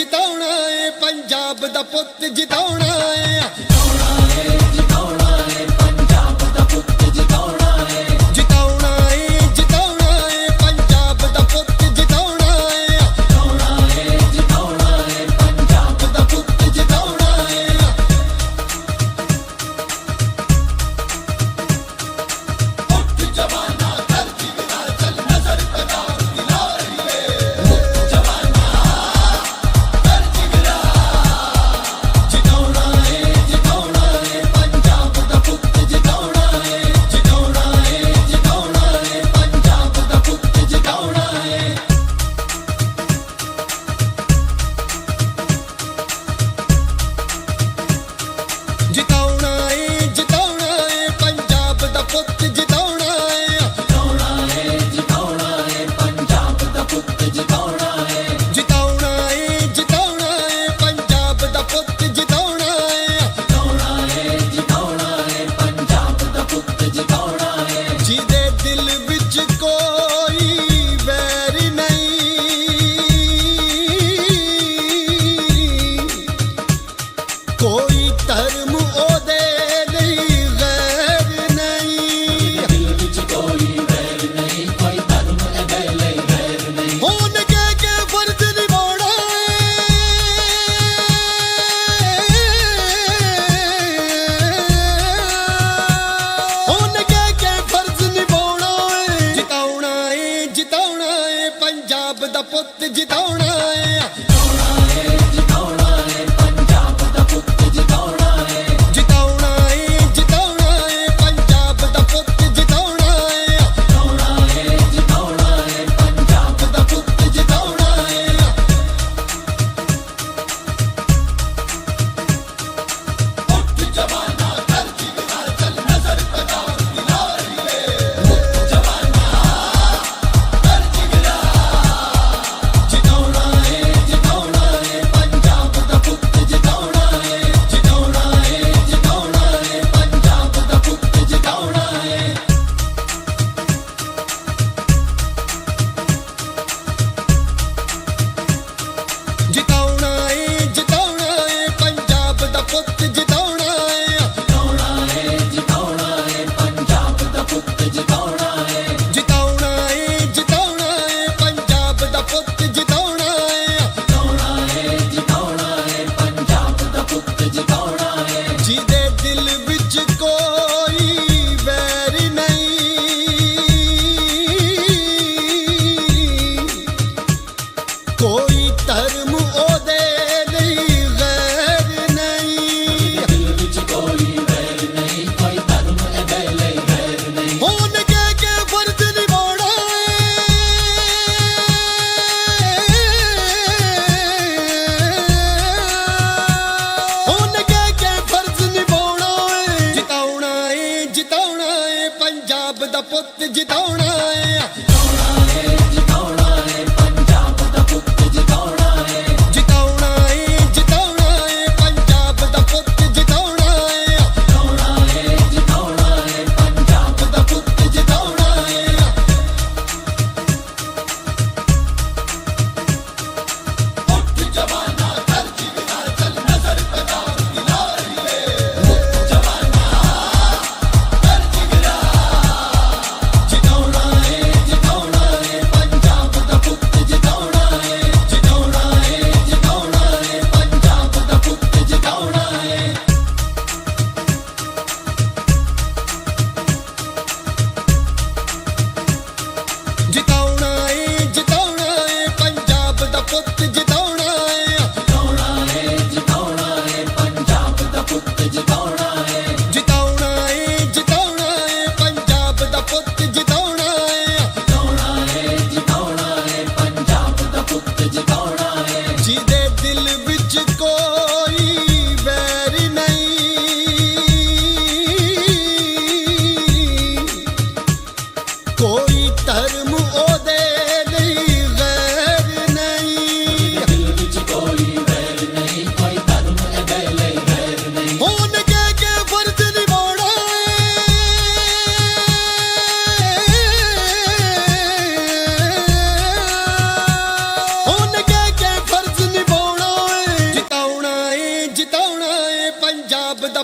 ਜਿਤਾਉਣਾ ਏ ਪੰਜਾਬ ਦਾ ਪੁੱਤ ਜਿਤਾਉਣਾ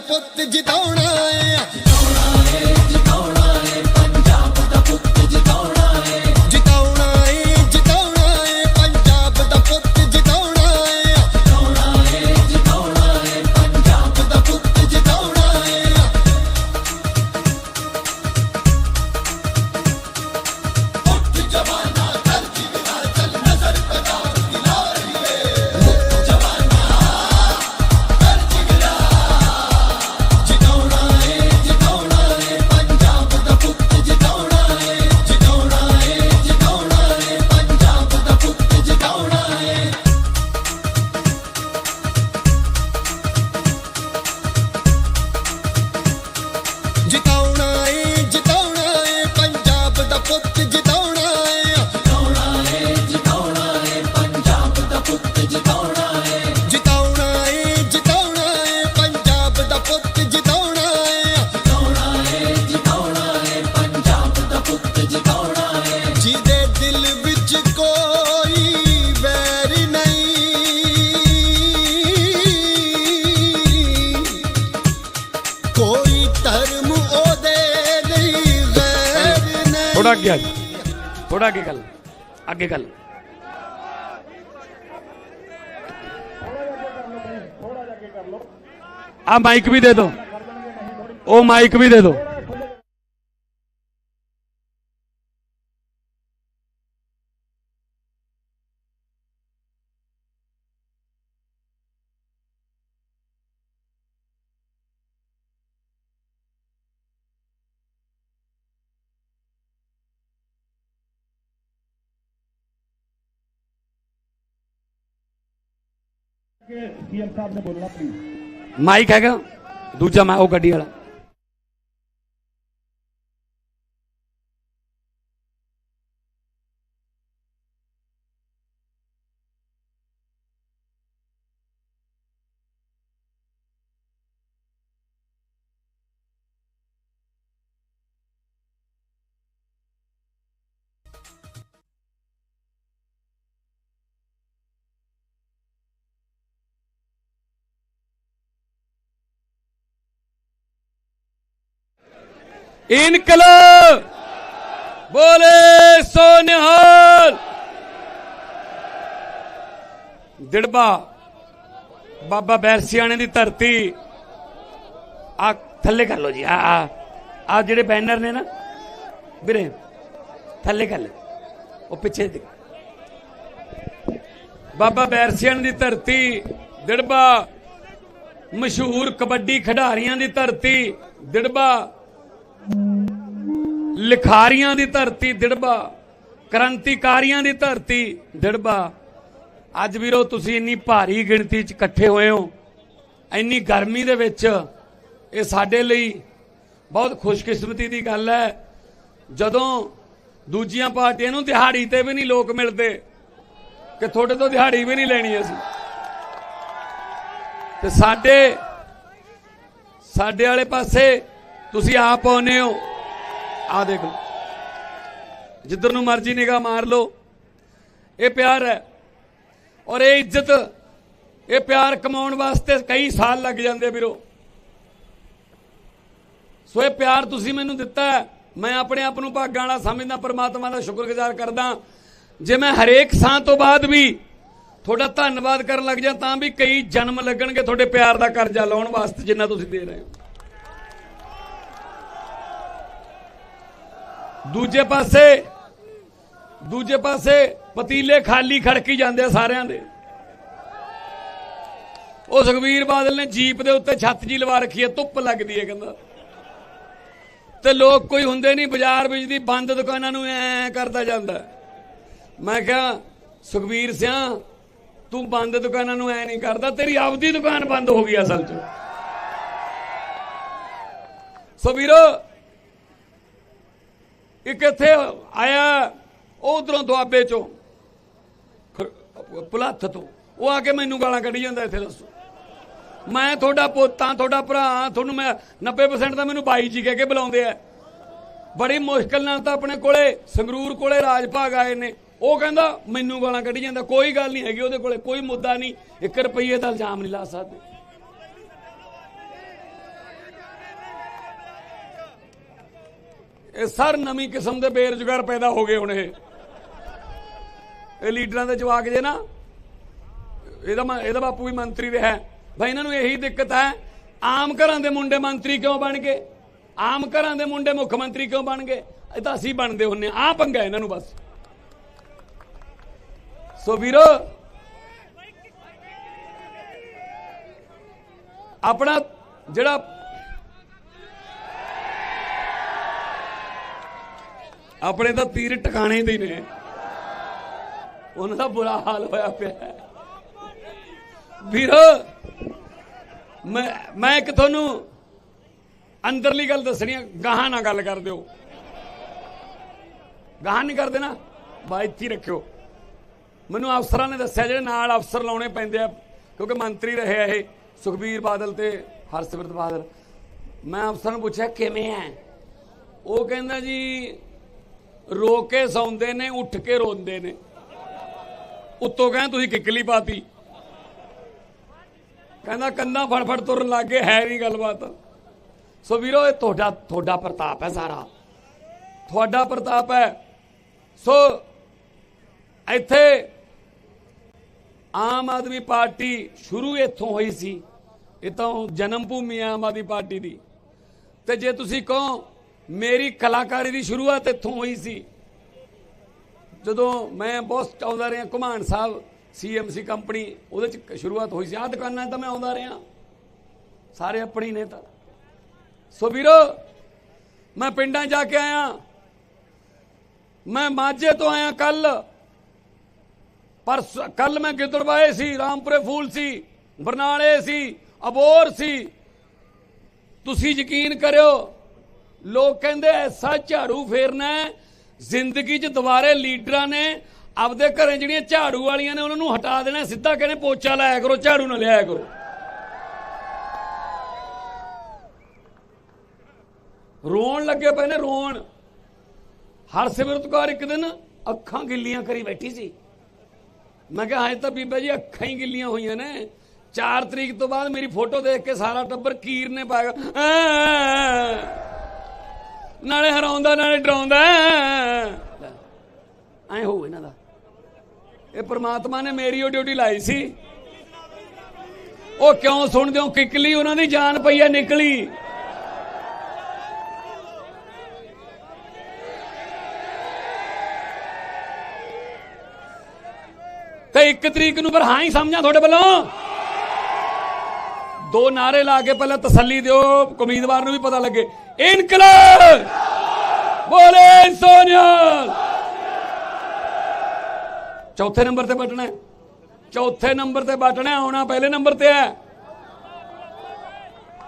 ਪੁੱਤ ਜਿਤਾਉਣਾ ਥੋੜਾ ਅੱਗੇ ਆ ਥੋੜਾ ਅੱਗੇ ਗੱਲ ਅੱਗੇ ਗੱਲ। ਆ ਮਾਈਕ ਵੀ ਦੇ ਦਿਓ ਉਹ ਮਾਈਕ ਵੀ ਦੇ ਦਿਓ ਸੀਐਮ ਸਾਹਿਬ ਨੇ ਬੋਲਣਾ ਪਲੀਜ਼ ਮਾਈਕ ਹੈਗਾ ਦੂਜਾ ਮੈਂ ਉਹ ਗੱਡੀ ਵਾਲਾ। ਇਨਕਲਾਬ। ਬੋਲੇ ਸੋ ਨਿਹਾਲ ਦਿੜਬਾ, ਬਾਬਾ ਬੈਰਸੀਆਣੇ ਦੀ ਧਰਤੀ। ਆ ਥੱਲੇ ਕਰ ਲੋ ਜੀ, ਆ ਆ ਜਿਹੜੇ ਬੈਨਰ ਨੇ ਨਾ, ਵੀਰੇ, ਥੱਲੇ ਕਰ ਲੈ ਉਹ ਪਿੱਛੇ ਦੇ ਬਾਬਾ ਬੈਰਸੀਆਣੇ ਦੀ ਧਰਤੀ, ਦਿੜਬਾ, ਮਸ਼ਹੂਰ ਕਬੱਡੀ ਖਿਡਾਰੀਆਂ ਦੀ ਧਰਤੀ, ਦਿੜਬਾ ਲਿਖਾਰੀਆਂ ਦੀ ਧਰਤੀ ਦਿੜਬਾ, ਕ੍ਰਾਂਤੀਕਾਰੀਆਂ ਦੀ ਧਰਤੀ ਦਿੜਬਾ। ਅੱਜ ਵੀਰੋ, ਤੁਸੀਂ ਇੰਨੀ ਭਾਰੀ ਗਿਣਤੀ 'ਚ ਇਕੱਠੇ ਹੋਏ ਹੋ, ਇੰਨੀ ਗਰਮੀ ਦੇ ਵਿੱਚ ਇਹ ਸਾਡੇ ਲਈ ਬਹੁਤ ਖੁਸ਼ਕਿਸਮਤੀ ਦੀ ਗੱਲ ਹੈ। ਜਦੋਂ ਦੂਜੀਆਂ ਪਾਰਟੀਆਂ ਨੂੰ ਦਿਹਾੜੀ ਤੇ ਵੀ ਨਹੀਂ ਲੋਕ ਮਿਲਦੇ, ਕਿ ਤੁਹਾਡੇ ਤੋਂ ਦਿਹਾੜੀ ਵੀ ਨਹੀਂ ਲੈਣੀ ਅਸੀਂ। ਤੇ ਸਾਡੇ ਸਾਡੇ ਵਾਲੇ ਪਾਸੇ ਤੁਸੀਂ ਆਪ ਆਉਨੇ ਹੋ। ਆ ਦੇਖ ਲਓ। ਜਿੱਧਰ ਨੂੰ ਮਰਜ਼ੀ ਨਿਗਾਹ ਮਾਰ ਲਓ। ਇਹ ਪਿਆਰ ਹੈ। ਔਰ ਇਹ ਇੱਜ਼ਤ, ਇਹ ਪਿਆਰ ਕਮਾਉਣ ਵਾਸਤੇ ਕਈ ਸਾਲ ਲੱਗ ਜਾਂਦੇ ਵੀਰੋ। ਸੋ ਇਹ ਪਿਆਰ ਤੁਸੀਂ ਮੈਨੂੰ ਦਿੱਤਾ ਹੈ। ਮੈਂ ਆਪਣੇ ਆਪ ਨੂੰ ਭਾਗਾਂ ਵਾਲਾ ਸਮਝਦਾ, ਪਰਮਾਤਮਾ ਦਾ ਸ਼ੁਕਰਗੁਜ਼ਾਰ ਕਰਦਾ। ਜੇ ਮੈਂ ਹਰੇਕ ਸਾਹ ਤੋਂ ਬਾਅਦ ਵੀ ਤੁਹਾਡਾ ਧੰਨਵਾਦ ਕਰਨ ਲੱਗ ਜਾ, ਤਾਂ ਵੀ ਕਈ ਜਨਮ ਲੱਗਣਗੇ ਤੁਹਾਡੇ ਪਿਆਰ ਦਾ ਕਰਜ਼ਾ ਲਾਉਣ ਵਾਸਤੇ ਜਿੰਨਾ ਤੁਸੀਂ ਦੇ ਰਹੇ ਹੋ। ਦੂਜੇ ਪਾਸੇ ਦੂਜੇ ਪਾਸੇ ਪਤੀਲੇ ਖਾਲੀ ਖੜਕੀ ਜਾਂਦੇ ਆ ਸਾਰਿਆਂ ਦੇ। ਉਹ ਸੁਖਵੀਰ ਬਾਦਲ ਨੇ ਜੀਪ ਦੇ ਉੱਤੇ ਛੱਤ ਜੀ ਲਵਾ ਰੱਖੀ ਹੈ ਧੁੱਪ ਲੱਗਦੀ ਹੈ ਕਹਿੰਦਾ। ਤੇ ਲੋਕ ਕੋਈ ਹੁੰਦੇ ਨਹੀਂ ਬਾਜ਼ਾਰ ਵਿੱਚ ਦੀ ਬੰਦ ਦੁਕਾਨਾਂ ਨੂੰ ਐ ਕਰਦਾ ਜਾਂਦਾ। ਮੈਂ ਕਿਹਾ, ਸੁਖਵੀਰ ਸਿਆ, ਤੂੰ ਬੰਦ ਦੁਕਾਨਾਂ ਨੂੰ ਐ ਨਹੀਂ ਕਰਦਾ, ਤੇਰੀ ਆਪਦੀ ਦੁਕਾਨ ਬੰਦ ਹੋ ਗਈ ਅਸਲ 'ਚ। ਸੋ ਵੀਰੋ ਇੱਕ ਇੱਥੇ ਆਇਆ, ਉਹ ਉਧਰੋਂ ਦੁਆਬੇ ਚੋਂ। ਖ- ਤੋਂ। ਉਹ ਆ ਕੇ ਮੈਨੂੰ ਗਾਲਾਂ ਕੱਢੀ ਜਾਂਦਾ, ਇੱਥੇ ਦੱਸੋ। ਮੈਂ ਤੁਹਾਡਾ ਪੋਤਾ ਤੁਹਾਡਾ ਭਰਾ, ਤੁਹਾਨੂੰ ਮੈਂ 90% ਤਾਂ ਮੈਨੂੰ ਬਾਈ ਜੀ ਕਹਿ ਕੇ ਬੁਲਾਉਂਦੇ ਆ। ਬੜੀ ਮੁਸ਼ਕਲ ਨਾਲ ਤਾਂ ਆਪਣੇ ਕੋਲੇ ਸੰਗਰੂਰ ਕੋਲੇ ਰਾਜ ਭਾਗ ਆਏ ਨੇ। ਉਹ ਕਹਿੰਦਾ, ਮੈਨੂੰ ਗਾਲਾਂ ਕੱਢੀ ਜਾਂਦਾ, ਕੋਈ ਗੱਲ ਨਹੀਂ ਹੈਗੀ ਉਹਦੇ ਕੋਲੇ, ਕੋਈ ਮੁੱਦਾ ਨਹੀਂ। 1 ਰੁਪਈਏ ਦਾ ਇਲਜ਼ਾਮ ਨਹੀਂ ਲਾ ਸਕਦੇ। ਇਹ ਸਰ ਨਵੀਂ ਕਿਸਮ ਦੇ ਬੇਰੁਜ਼ਗਾਰ ਪੈਦਾ ਹੋ ਗਏ ਹੁਣ ਇਹ। ਇਹ ਲੀਡਰਾਂ ਦੇ ਜਵਾਕ ਜੇ ਨਾ, ਇਹਦਾ ਇਹਦਾ ਬਾਪੂ ਵੀ ਮੰਤਰੀ ਰਿਹਾ ਹੈ। ਭਾਈ ਇਹਨਾਂ ਨੂੰ ਇਹੀ ਦਿੱਕਤ ਹੈ, ਆਮ ਘਰਾਂ ਦੇ ਮੁੰਡੇ ਮੰਤਰੀ ਕਿਉਂ ਬਣ ਗਏ? ਆਮ ਘਰਾਂ ਦੇ ਮੁੰਡੇ ਮੁੱਖ ਮੰਤਰੀ ਕਿਉਂ ਬਣ ਗਏ? ਇਹ ਤਾਂ ਅਸੀਂ ਬਣਦੇ ਹੁੰਨੇ ਆ ਪੰਗਾ ਇਹਨਾਂ ਨੂੰ ਬਸ। ਸੋ ਵੀਰੋ, ਆਪਣਾ ਜਿਹੜਾ ਆਪਣੇ ਤਾਂ ਤੀਰ ਟਿਕਾਣੇ ਦੇ ਨੇ। ਉਹਨਾਂ ਦਾ ਬੁਰਾ ਹਾਲ ਹੋਇਆ ਪਿਆ। ਵੀਰੋ, ਮੈਂ ਮੈਂ ਇੱਕ ਤੁਹਾਨੂੰ ਅੰਦਰਲੀ ਗੱਲ ਦੱਸਣੀ ਆ, ਗਾਹਾਂ ਨਾਲ ਗੱਲ ਕਰ ਦਿਓ। ਗਾਹਾਂ ਨਹੀਂ ਕਰਦੇ ਨਾ ਬਾ ਇੱਥੇ ਰੱਖਿਓ। ਮੈਨੂੰ ਅਫਸਰਾਂ ਨੇ ਦੱਸਿਆ, ਜਿਹੜੇ ਨਾਲ ਅਫਸਰ ਲਾਉਣੇ ਪੈਂਦੇ ਆ, ਕਿਉਂਕਿ ਮੰਤਰੀ ਰਹੇ ਆ ਇਹ, ਸੁਖਬੀਰ ਬਾਦਲ ਤੇ ਹਰਸਿਮਰਤ ਬਾਦਲ। ਮੈਂ ਅਫਸਰ ਨੂੰ ਪੁੱਛਿਆ, ਕਿਵੇਂ ਹੈ ਉਹ ਕਹਿੰਦਾ ਜੀ ਰੋ ਕੇ ਸੌਂਦੇ ਨੇ, ਉੱਠ ਕੇ ਰੋਂਦੇ ਨੇ। ਉੱਤੋਂ ਕਹਿੰਦੇ, ਤੁਸੀਂ ਕਿੱਕਲੀ ਪਾਤੀ? ਕਹਿੰਦਾ ਕੰਨਾਂ ਫੜ ਫੜ ਤੁਰਨ ਲੱਗੇ ਹੈ ਨਹੀਂ ਗੱਲਬਾਤ। ਸੋ ਵੀਰੋ, ਇਹ ਤੁਹਾਡਾ ਤੁਹਾਡਾ ਪ੍ਰਤਾਪ ਹੈ ਸਾਰਾ। ਤੁਹਾਡਾ ਪ੍ਰਤਾਪ ਹੈ। ਸੋ ਇੱਥੇ ਆਮ ਆਦਮੀ ਪਾਰਟੀ ਸ਼ੁਰੂ ਇੱਥੋਂ ਹੋਈ ਸੀ। ਇਹ ਤਾਂ ਜਨਮ ਭੂਮੀ ਆਮ ਆਦਮੀ ਪਾਰਟੀ ਦੀ। ਤੇ ਜੇ ਤੁਸੀਂ ਕਹੋ ਮੇਰੀ ਕਲਾਕਾਰੀ ਦੀ ਸ਼ੁਰੂਆਤ ਇੱਥੋਂ ਹੋਈ ਸੀ। ਜਦੋਂ ਮੈਂ ਬਹੁਤ ਆਉਂਦਾ ਰਿਹਾ, ਘੁਮਾਣ ਸਾਹਿਬ ਸੀਐਮਸੀ ਕੰਪਨੀ, ਉਹਦੇ ਚ ਸ਼ੁਰੂਆਤ ਹੋਈ ਸੀ। ਆ ਦੁਕਾਨਾਂ ਤਾਂ ਮੈਂ ਆਉਂਦਾ ਰਿਹਾ। ਸਾਰੇ ਆਪਣੀ ਨੇ ਤਾਂ। ਸੋ ਵੀਰੋ, ਮੈਂ ਪਿੰਡਾਂ ਜਾ ਕੇ ਆਇਆ। ਮੈਂ ਮਾਝੇ ਤੋਂ ਆਇਆ ਕੱਲ। ਪਰ ਕੱਲ ਮੈਂ ਗਿੱਦੜਵਾਏ ਸੀ, ਰਾਮਪੁਰੇ ਫੂਲ ਸੀ, ਬਰਨਾਲੇ ਸੀ, ਅਬੋਰ ਸੀ। ਤੁਸੀਂ ਯਕੀਨ ਕਰਿਓ ਲੋਕ ਕਹਿੰਦੇ ਐਸਾ ਝਾੜੂ ਫੇਰਨਾ ਜ਼ਿੰਦਗੀ 'ਚ ਦੁਬਾਰੇ ਲੀਡਰਾਂ ਨੇ ਆਪਦੇ ਘਰੇ ਜਿਹੜੀਆਂ ਝਾੜੂ ਵਾਲੀਆਂ ਨੇ ਉਹਨਾਂ ਨੂੰ ਹਟਾ ਦੇਣਾ, ਸਿੱਧਾ ਕਹਿੰਦੇ ਪੋਚਾ ਲਾਇਆ ਕਰੋ, ਝਾੜੂ ਨਾ ਲਿਆਇਆ ਕਰੋ। ਰੋਣ ਲੱਗੇ ਪਏ ਨੇ, ਰੋਣ। ਹਰਸਿਮਰਤ ਕੌਰ ਇੱਕ ਦਿਨ ਅੱਖਾਂ ਗਿੱਲੀਆਂ ਕਰੀ ਬੈਠੀ ਸੀ। ਮੈਂ ਕਿਹਾ ਹਜੇ ਤਾਂ ਬੀਬਾ ਜੀ, ਅੱਖਾਂ ਹੀ ਗਿੱਲੀਆਂ ਹੋਈਆਂ ਨੇ। 4 ਤਰੀਕ ਤੋਂ ਬਾਅਦ ਮੇਰੀ ਫੋਟੋ ਦੇਖ ਕੇ ਸਾਰਾ ਟੱਬਰ ਕੀਰ ਨੇ ਪਾਇਆ। ਨਾਲੇ ਹਰਾਉਂਦਾ, ਨਾਲੇ ਡਰਾਉਂਦਾ ਐ। ਹੋ ਇਹਨਾਂ ਦਾ। ਇਹ ਪ੍ਰਮਾਤਮਾ ਨੇ ਮੇਰੀ ਉਹ ਡਿਊਟੀ ਲਾਈ ਸੀ। ਉਹ ਕਿਉਂ ਸੁਣਦੇ ਹੋ? ਕਿਕਲੀ ਉਹਨਾਂ ਦੀ ਜਾਨ ਪਈ ਹੈ ਨਿਕਲੀ। ਤੇ 1 ਤਰੀਕ ਨੂੰ ਪਰ ਹਾਂ ਹੀ ਸਮਝਾਂ ਤੁਹਾਡੇ ਵੱਲੋਂ। ਦੋ ਨਾਰੇ ਲਾ ਕੇ ਪਹਿਲਾਂ ਤਸੱਲੀ ਦਿਓ, ਉਮੀਦਵਾਰ ਨੂੰ ਵੀ ਪਤਾ ਲੱਗੇ। ਇਨਕਲਾਬ! ਬੋਲੇ ਸੋਨਿਆ! ਚੌਥੇ ਨੰਬਰ ਤੇ ਬਟਣਾ ਹੈ। ਚੌਥੇ ਨੰਬਰ ਤੇ ਬਟਣਾ ਹੈ, ਆਉਣਾ ਪਹਿਲੇ ਨੰਬਰ ਤੇ ਹੈ।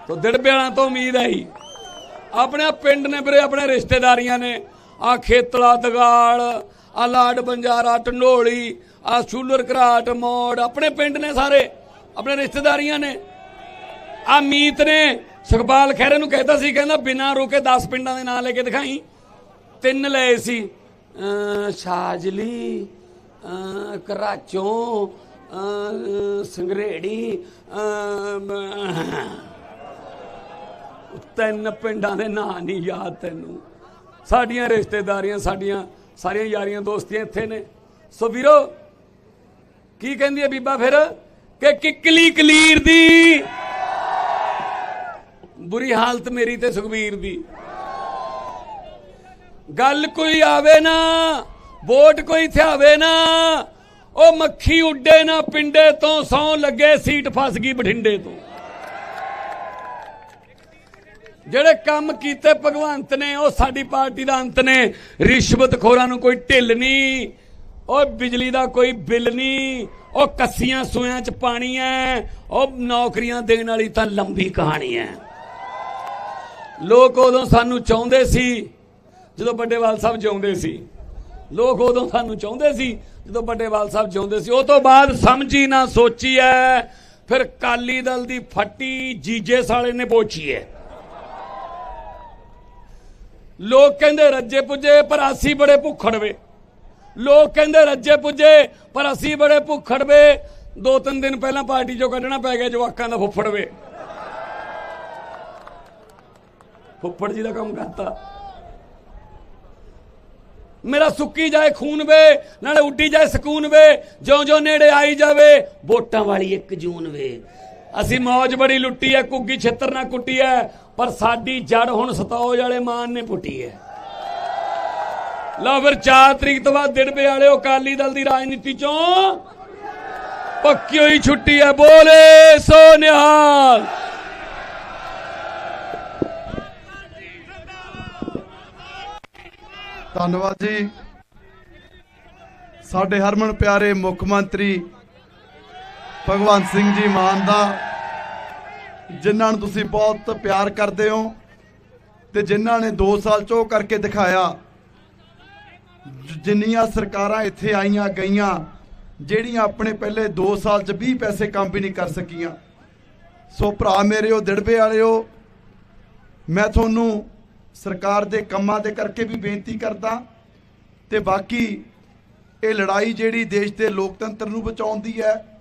ਤੋ ਦਿੜਬਿਆਣਾ ਤੋਂ ਉਮੀਦ ਆਈ। ਆਪਣੇ ਪਿੰਡ ਨੇ ਵੀਰੇ ਆਪਣੇ ਰਿਸ਼ਤੇਦਾਰੀਆਂ ਨੇ। ਆ ਖੇਤਲਾ ਦਗਾਲ ਆ ਲਾਡ ਬੰਜਾਰਾ ਟੰਡੋਲੀ ਆ ਸ਼ੂਲਰ ਘਰਾਟ ਮੋੜ ਆਪਣੇ ਪਿੰਡ ਨੇ ਸਾਰੇ। ਆਪਣੇ ਰਿਸ਼ਤੇਦਾਰੀਆਂ ਨੇ। ਆ ਮੀਤ ਨੇ। ਸੁਖਪਾਲ ਖਹਿਰੇ ਨੂੰ ਕਹਿਤਾ ਸੀ, ਕਹਿੰਦਾ ਬਿਨਾਂ ਰੋਕੇ 10 ਪਿੰਡਾਂ ਦੇ ਨਾਂ ਲੈ ਕੇ ਦਿਖਾਈ। ਤਿੰਨ ਲਏ ਸੀ। ਅਮ ਸ਼ਾਜਲੀ ਅਮ ਕਰਾਚੋਂ ਸੰਗਰੇੜੀ ਤਿੰਨ ਪਿੰਡਾਂ ਦੇ ਨਾਂ ਨਹੀਂ ਯਾਦ ਤੈਨੂੰ। ਸਾਡੀਆਂ ਰਿਸ਼ਤੇਦਾਰੀਆਂ, ਸਾਡੀਆਂ ਸਾਰੀਆਂ ਯਾਰੀਆਂ ਦੋਸਤੀਆਂ ਇੱਥੇ ਨੇ। ਸੋ ਵੀਰੋ, ਕੀ ਕਹਿੰਦੀ ਹੈ ਬੀਬਾ ਫਿਰ? ਕਿ ਕਿਕਲੀ ਕਲੀਰ ਦੀ ਬੁਰੀ ਹਾਲਤ ਮੇਰੀ ਤੇ ਸੁਖਬੀਰ ਦੀ। ਗੱਲ ਕੋਈ ਆਵੇ ਨਾ, ਵੋਟ ਕੋਈ ਥਿਆਵੇ ਨਾ, ਉਹ ਮੱਖੀ ਉੱਡੇ ਨਾ ਪਿੰਡੇ ਤੋਂ ਸੌ ਲੱਗੇ ਸੀਟ ਫਸ ਗਈ ਬਠਿੰਡੇ ਤੋਂ। ਜਿਹੜੇ ਕੰਮ ਕੀਤੇ ਭਗਵੰਤ ਨੇ, ਉਹ ਸਾਡੀ ਪਾਰਟੀ ਦਾ ਅੰਤ ਨੇ। ਰਿਸ਼ਵਤ ਖੋਰਾਂ ਨੂੰ ਕੋਈ ਢਿੱਲ ਨਹੀਂ, ਉਹ ਬਿਜਲੀ ਦਾ ਕੋਈ ਬਿੱਲ ਨਹੀਂ, ਉਹ ਕੱਸੀਆਂ ਸੂਆਂ ਚ ਪਾਣੀ ਐ, ਉਹ ਨੌਕਰੀਆਂ ਦੇਣ ਵਾਲੀ ਤਾਂ ਲੰਬੀ ਕਹਾਣੀ ਐ। ਲੋਕ ਉਦੋਂ ਸਾਨੂੰ ਚਾਹੁੰਦੇ ਸੀ, ਜਦੋਂ ਵੱਡੇਵਾਲ ਸਾਹਿਬ ਜਿਉਂਦੇ ਸੀ। ਲੋਕ ਉਦੋਂ ਸਾਨੂੰ ਚਾਹੁੰਦੇ ਸੀ, ਜਦੋਂ ਵੱਡੇਵਾਲ ਸਾਹਿਬ ਜਿਉਂਦੇ ਸੀ। ਉਹ ਤੋਂ ਬਾਅਦ ਸਮਝੀ ਨਾ ਸੋਚੀ ਐ, ਫਿਰ ਕਾਲੀ ਦਲ ਦੀ ਫੱਟੀ ਜੀਜੇ ਸਾਲੇ ਨੇ ਪੋਚੀ ਐ। ਲੋਕ ਕਹਿੰਦੇ ਰੱਜੇ ਪੁੱਜੇ, ਪਰ ਅਸੀਂ ਬੜੇ ਭੁੱਖੜਵੇ ਲੋਕ ਕਹਿੰਦੇ ਰੱਜੇ ਪੁੱਜੇ, ਪਰ ਅਸੀਂ ਬੜੇ ਭੁੱਖੜਵੇ ਦੋ ਤਿੰਨ ਦਿਨ ਪਹਿਲਾਂ ਪਾਰਟੀ ਚੋਂ ਕੱਢਣਾ ਪੈ ਗਿਆ ਜਵਾਕਾਂ ਦਾ ਫੁੱਫੜਵੇ ਫੁੱਫੜ ਜੀ ਦਾ ਕੰਮ ਕਰਤਾ। ਮੇਰਾ ਸੁੱਕੀ ਜਾਏ ਖੂਨ ਵੇ, ਨਾਲੇ ਉੱਡੀ ਜਾਏ ਸਕੂਨ ਵੇ, ਜਿਉਂ ਜਿਉਂ ਨੇੜੇ ਆਈ ਜਾਵੇ, ਵੋਟਾਂ ਵਾਲੀ ਇੱਕ ਜੂਨ ਵੇ। ਅਸੀਂ ਮੌਜ ਬੜੀ ਲੁੱਟੀ ਐ ਕੁੱਗੀ ਛਿੱਤਰ ਨਾ ਕੁੱਟੀ ਐ, ਪਰ ਸਾਡੀ ਜੜ ਹੁਣ ਸਤੌਜ ਵਾਲੇ ਮਾਨ ਨੇ ਪੁੱਟੀ ਐ। ਲਓ ਫਿਰ 4 ਤਰੀਕ ਤੋਂ ਬਾਅਦ ਦਿੜਬੇ ਵਾਲਿਓ ਅਕਾਲੀ ਦਲ ਦੀ ਰਾਜਨੀਤੀ ਚੋਂ। ਪੱਕੀ ਹੋਈ ਛੁੱਟੀ ਐ, ਬੋਲੇ ਸੋ ਨਿਹਾਲ। ਧੰਨਵਾਦ ਜੀ। ਸਾਡੇ ਹਰਮਨ ਪਿਆਰੇ ਮੁੱਖ ਮੰਤਰੀ ਭਗਵੰਤ ਸਿੰਘ ਜੀ ਮਾਨ ਦਾ, ਜਿਨ੍ਹਾਂ ਨੂੰ ਤੁਸੀਂ ਬਹੁਤ ਪਿਆਰ ਕਰਦੇ ਹੋ ਤੇ ਜਿਨ੍ਹਾਂ ਨੇ 2 ਸਾਲ ਚੋ ਕਰਕੇ ਦਿਖਾਇਆ, ਜਿੰਨੀਆਂ ਸਰਕਾਰਾਂ ਇੱਥੇ ਆਈਆਂ ਗਈਆਂ, ਜਿਹੜੀਆਂ ਆਪਣੇ ਪਹਿਲੇ 2 ਸਾਲ ਚ 20 ਪੈਸੇ ਕੰਮ ਵੀ ਨਹੀਂ ਕਰ ਸਕੀਆਂ। ਸੋ ਭਰਾ ਮੇਰੇ ਉਹ ਦਿੜਬੇ ਵਾਲਿਓ ਮੈਂ ਤੁਹਾਨੂੰ ਸਰਕਾਰ ਦੇ ਕੰਮਾਂ ਦੇ ਕਰਕੇ ਵੀ ਬੇਨਤੀ ਕਰਦਾ ਤੇ ਬਾਕੀ ਇਹ ਲੜਾਈ ਜਿਹੜੀ ਦੇਸ਼ ਦੇ ਲੋਕਤੰਤਰ ਨੂੰ ਬਚਾਉਂਦੀ ਹੈ,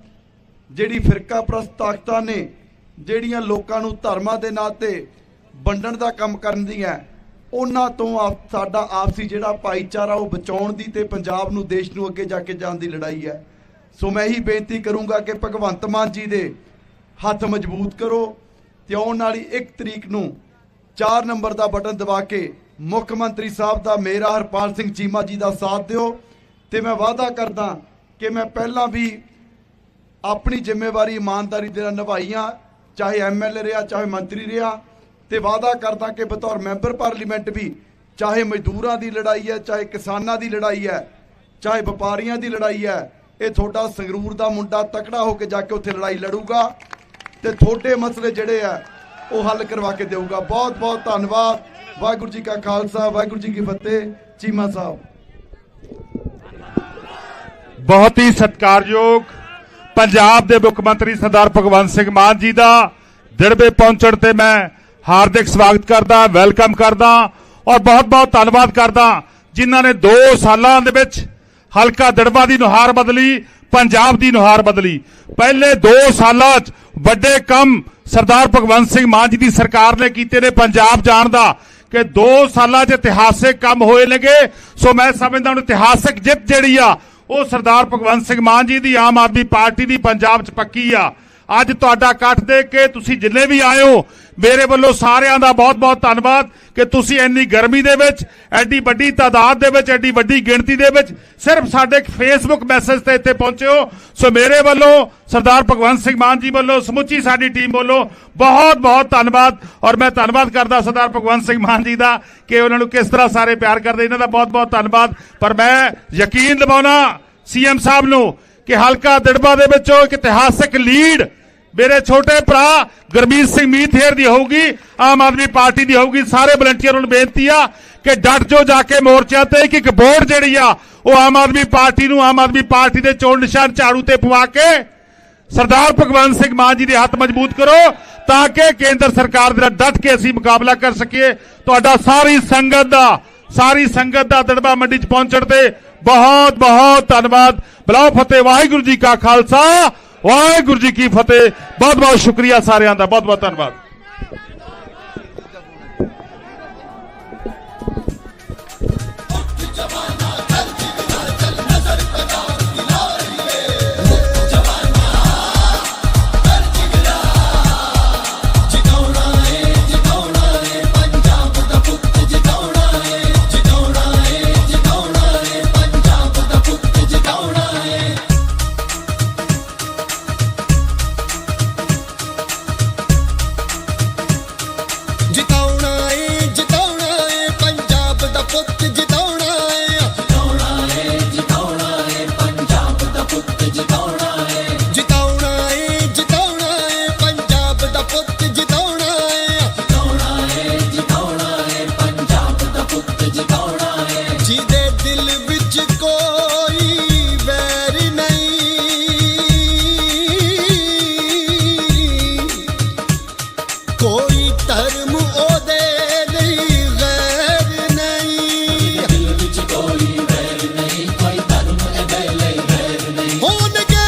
ਜਿਹੜੀ ਫਿਰਕਾ ਪ੍ਰਸਤ ਤਾਕਤਾਂ ਨੇ, ਜਿਹੜੀਆਂ ਲੋਕਾਂ ਨੂੰ ਧਰਮਾਂ ਦੇ ਨਾਂ ਤੇ ਵੰਡਣ ਦਾ ਕੰਮ ਕਰਨ ਦੀਆਂ ਉਹਨਾਂ ਤੋਂ ਆਪ- ਸਾਡਾ ਆਪਸੀ ਜਿਹੜਾ ਭਾਈਚਾਰਾ ਉਹ ਬਚਾਉਣ ਦੀ ਤੇ ਪੰਜਾਬ ਨੂੰ, ਦੇਸ਼ ਨੂੰ ਅੱਗੇ ਜਾ ਕੇ ਜਾਣ ਦੀ ਲੜਾਈ ਹੈ। ਸੋ ਮੈਂ ਇਹੀ ਬੇਨਤੀ ਕਰੂੰਗਾ ਕਿ ਭਗਵੰਤ ਮਾਨ ਜੀ ਦੇ ਹੱਥ ਮਜ਼ਬੂਤ ਕਰੋ ਤੇ ਆਉਣ ਵਾਲੀ 1 ਤਰੀਕ ਨੂੰ 4 ਨੰਬਰ ਦਾ ਬਟਨ ਦਬਾ ਕੇ ਮੁੱਖ ਮੰਤਰੀ ਸਾਹਿਬ ਦਾ ਮੇਰਾ ਹਰਪਾਲ ਸਿੰਘ ਚੀਮਾ ਜੀ ਦਾ ਸਾਥ ਦਿਓ। ਤੇ ਮੈਂ ਵਾਅਦਾ ਕਰਦਾ ਕਿ ਮੈਂ ਪਹਿਲਾਂ ਵੀ ਆਪਣੀ ਜ਼ਿੰਮੇਵਾਰੀ ਇਮਾਨਦਾਰੀ ਦੇ ਨਾਲ ਨਿਭਾਈਆਂ, ਚਾਹੇ ਐਮਐਲਏ ਰਿਹਾ, ਚਾਹੇ ਮੰਤਰੀ ਰਿਹਾ। ਤੇ ਵਾਅਦਾ ਕਰਦਾ ਕਿ ਬਤੌਰ ਮੈਂਬਰ ਪਾਰਲੀਮੈਂਟ ਵੀ ਚਾਹੇ ਮਜ਼ਦੂਰਾਂ ਦੀ ਲੜਾਈ ਹੈ, ਚਾਹੇ ਕਿਸਾਨਾਂ ਦੀ ਲੜਾਈ ਹੈ, ਚਾਹੇ ਵਪਾਰੀਆਂ ਦੀ ਲੜਾਈ ਹੈ, ਇਹ ਤੁਹਾਡਾ ਸੰਗਰੂਰ ਦਾ ਮੁੰਡਾ ਤਕੜਾ ਹੋ ਕੇ ਜਾ ਕੇ ਉੱਥੇ ਲੜਾਈ ਲੜੂਗਾ। ਤੇ ਤੁਹਾਡੇ ਮਸਲੇ ਜਿਹੜੇ ਆ ਉਹ ਹੱਲ ਕਰਵਾ ਕੇ ਦੇਊਗਾ। ਬਹੁਤ ਬਹੁਤ ਧੰਨਵਾਦ। ਵਾਹਿਗੁਰੂ ਜੀ ਕਾ ਖਾਲਸਾ, ਵਾਹਿਗੁਰੂ ਜੀ ਕੀ ਫਤਿਹ। ਚੀਮਾ ਸਾਹਿਬ। ਬਹੁਤ ਹੀ ਸਤਿਕਾਰਯੋਗ ਪੰਜਾਬ ਦੇ ਮੁੱਖ ਮੰਤਰੀ ਸਰਦਾਰ ਭਗਵੰਤ ਸਿੰਘ ਮਾਨ ਜੀ ਦਾ ਦਿੜਬੇ ਪਹੁੰਚਣ ਤੇ ਮੈਂ ਹਾਰਦਿਕ ਸਵਾਗਤ ਕਰਦਾ, ਵੈਲਕਮ ਕਰਦਾ ਔਰ ਬਹੁਤ-ਬਹੁਤ ਧੰਨਵਾਦ ਕਰਦਾ, ਜਿਨ੍ਹਾਂ ਨੇ 2 ਸਾਲਾਂ ਦੇ ਵਿੱਚ ਹਲਕਾ ਦਿੜਬਾ ਦੀ ਨੁਹਾਰ ਬਦਲੀ, ਪੰਜਾਬ ਦੀ ਨੁਹਾਰ ਬਦਲੀ। ਪਹਿਲੇ 2 ਸਾਲਾਂ 'ਚ ਵੱਡੇ ਕੰਮ ਸਰਦਾਰ ਭਗਵੰਤ ਸਿੰਘ ਮਾਨ ਜੀ ਦੀ ਸਰਕਾਰ ਨੇ ਕੀਤੇ ਨੇ ਪੰਜਾਬ ਜਾਣ ਦਾ ਕਿ 2 ਸਾਲਾਂ 'ਚ ਇਤਿਹਾਸਿਕ ਕੰਮ ਹੋਏ ਨੇਗੇ। ਸੋ ਮੈਂ ਸਮਝਦਾ ਹੁਣ ਇਤਿਹਾਸਿਕ ਜਿੱਤ ਜਿਹੜੀ ਆ, ਉਹ ਸਰਦਾਰ ਭਗਵੰਤ ਸਿੰਘ ਮਾਨ ਜੀ ਦੀ ਆਮ ਆਦਮੀ ਪਾਰਟੀ ਦੀ ਪੰਜਾਬ 'ਚ ਪੱਕੀ ਆ। ਅੱਜ ਤੁਹਾਡਾ ਇਕੱਠ ਦੇਖ ਕੇ ਤੁਸੀਂ ਜਿੰਨੇ ਵੀ ਆਏ ਹੋ, ਮੇਰੇ ਵੱਲੋਂ ਸਾਰਿਆਂ ਦਾ ਬਹੁਤ-ਬਹੁਤ ਧੰਨਵਾਦ ਕਿ ਤੁਸੀਂ ਇੰਨੀ ਗਰਮੀ ਦੇ ਵਿੱਚ, ਐਡੀ ਵੱਡੀ ਤਾਦਾਦ ਦੇ ਵਿੱਚ, ਐਡੀ ਵੱਡੀ ਗਿਣਤੀ ਦੇ ਵਿੱਚ ਸਿਰਫ ਸਾਡੇ ਫੇਸਬੁੱਕ ਮੈਸੇਜ ਤੇ ਇੱਥੇ ਪਹੁੰਚੇ ਹੋ। ਸੋ ਮੇਰੇ ਵੱਲੋਂ ਸਰਦਾਰ ਭਗਵੰਤ ਸਿੰਘ ਮਾਨ ਜੀ ਵੱਲੋਂ, ਸਮੁੱਚੀ ਸਾਡੀ ਟੀਮ ਵੱਲੋਂ ਬਹੁਤ-ਬਹੁਤ ਧੰਨਵਾਦ। ਔਰ ਮੈਂ ਧੰਨਵਾਦ ਕਰਦਾ ਸਰਦਾਰ ਭਗਵੰਤ ਸਿੰਘ ਮਾਨ ਜੀ ਦਾ ਕਿ ਉਹਨਾਂ ਨੂੰ ਕਿਸ ਤਰ੍ਹਾਂ ਸਾਰੇ ਪਿਆਰ ਕਰਦੇ, ਇਹਨਾਂ ਦਾ ਬਹੁਤ-ਬਹੁਤ ਧੰਨਵਾਦ। ਪਰ ਮੈਂ ਯਕੀਨ ਦਿਵਾਉਣਾ ਸੀਐਮ ਸਾਹਿਬ ਨੂੰ ਕਿ ਹਲਕਾ ਦਿੜਬਾ ਦੇ ਵਿੱਚੋਂ ਇੱਕ ਇਤਿਹਾਸਕ ਲੀਡ ਮੇਰੇ ਛੋਟੇ ਭਰਾ ਗੁਰਮੀਤ ਸਿੰਘ ਮੀਥੇਰ ਦੀ ਹੋਊਗੀ, ਆਮ ਆਦਮੀ ਪਾਰਟੀ ਦੀ ਹੋਊਗੀ। ਸਾਰੇ ਵਲੰਟੀਅਰਾਂ ਨੂੰ ਬੇਨਤੀ ਆ ਕਿ ਡਟ ਜੋ ਜਾ ਕੇ ਮੋਰਚਿਆਂ ਤੇ। ਇੱਕ ਇੱਕ ਵੋਟ ਜਿਹੜੀ ਆ, ਉਹ ਆਮ ਆਦਮੀ ਪਾਰਟੀ ਨੂੰ, ਆਮ ਆਦਮੀ ਪਾਰਟੀ ਦੇ ਚੋਣ ਨਿਸ਼ਾਨ ਝਾੜੂ ਤੇ ਪਵਾ ਕੇ ਸਰਦਾਰ ਭਗਵੰਤ ਸਿੰਘ ਮਾਨ ਜੀ ਦੇ ਹੱਥ ਮਜ਼ਬੂਤ ਕਰੋ, ਤਾਂ ਕਿ ਕੇਂਦਰ ਸਰਕਾਰ ਦੇ ਨਾਲ ਡਟ ਕੇ ਅਸੀਂ ਮੁਕਾਬਲਾ ਕਰ ਸਕੀਏ। ਤੁਹਾਡਾ ਸਾਰੀ ਸੰਗਤ ਦਾ, ਸਾਰੀ ਸੰਗਤ ਦਾ ਦੜਬਾ ਮੰਡੀ 'ਚ ਪਹੁੰਚਣ ਤੇ ਬਹੁਤ ਬਹੁਤ ਧੰਨਵਾਦ। ਬਲਾਓ ਫਤਿਹ, ਵਾਹਿਗੁਰੂ ਜੀ ਕਾ ਖਾਲਸਾ। ਵਾਹਿਗੁਰੂ ਜੀ ਕੀ ਫਤਿਹ। ਬਹੁਤ ਬਹੁਤ ਸ਼ੁਕਰੀਆ ਸਾਰਿਆਂ ਦਾ। ਬਹੁਤ ਬਹੁਤ ਧੰਨਵਾਦ।